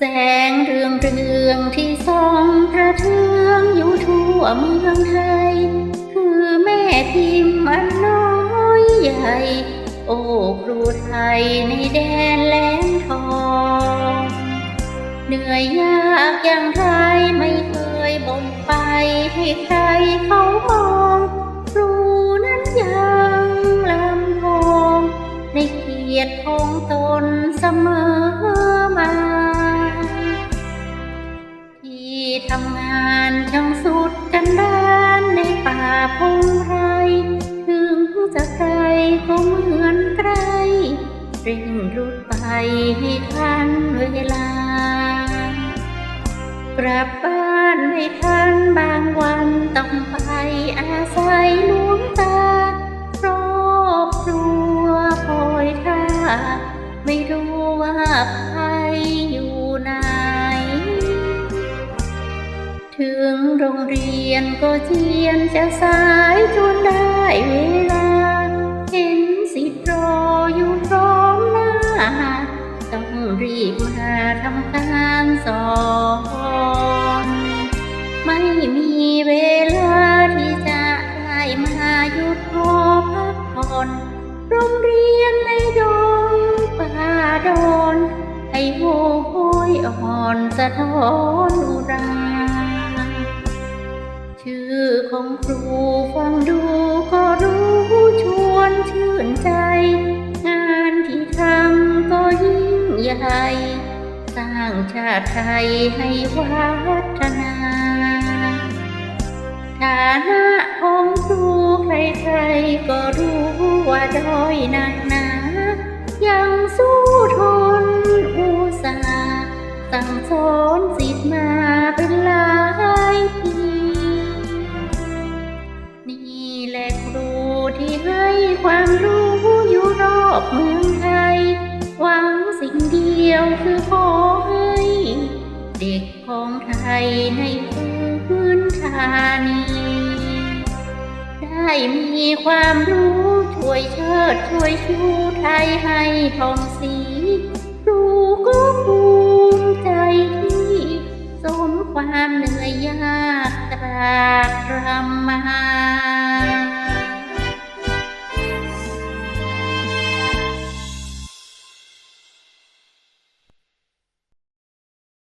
แสงเรืองเรืองที่ส่องกระเทืองอยู่ทั่วเมืองไทย คือแม่พิมพ์อันน้อยใหญ่ โอ้ครูไทยในแดนแหลมทองเหนื่อยยากอย่างไรไม่เคยบ่นไปให้ใครเขามองครูนั้นยังลำพองในเกียรติของตนเสมอ เร่งรุดไปให้ทันเวลา กลับบ้านไม่ทันบางวันต้องไปอาศัยลวงตาครอบครัวคอยท่า ไม่รู้ว่าใครอยู่ไหน ถึงโรงเรียนก็เจียนจะสายจนได้เวลาำการสอนไม่มีเวลาที่จะได้มาหยุดพอพักผ่อนโรงเรียนในดงป่าดอนให้โหยอ่อนสะท้อนอุราชื่อของครูฟังดูก็รู้ชวนชื่นใจ งานที่ทำก็ยิ่งใหญ่ สร้างชาติไทยให้วัฒนาฐานะของครูใครๆก็รู้ว่าด้อยหนักหนา ยังสู้ทนอุตสาห์สั่งสอนสิทธิ์มาเป็นหลายปีนี่แหละครูที่ให้ความรู้อยู่รอบเมืองไทย หวังสิ่งเดียวคือ ให้พื้นธานี ได้มีความรู้ช่วยเชิดช่วยชูไทยให้ทองสีครูก็ภูมิใจที่ สมความเหนื่อยยาก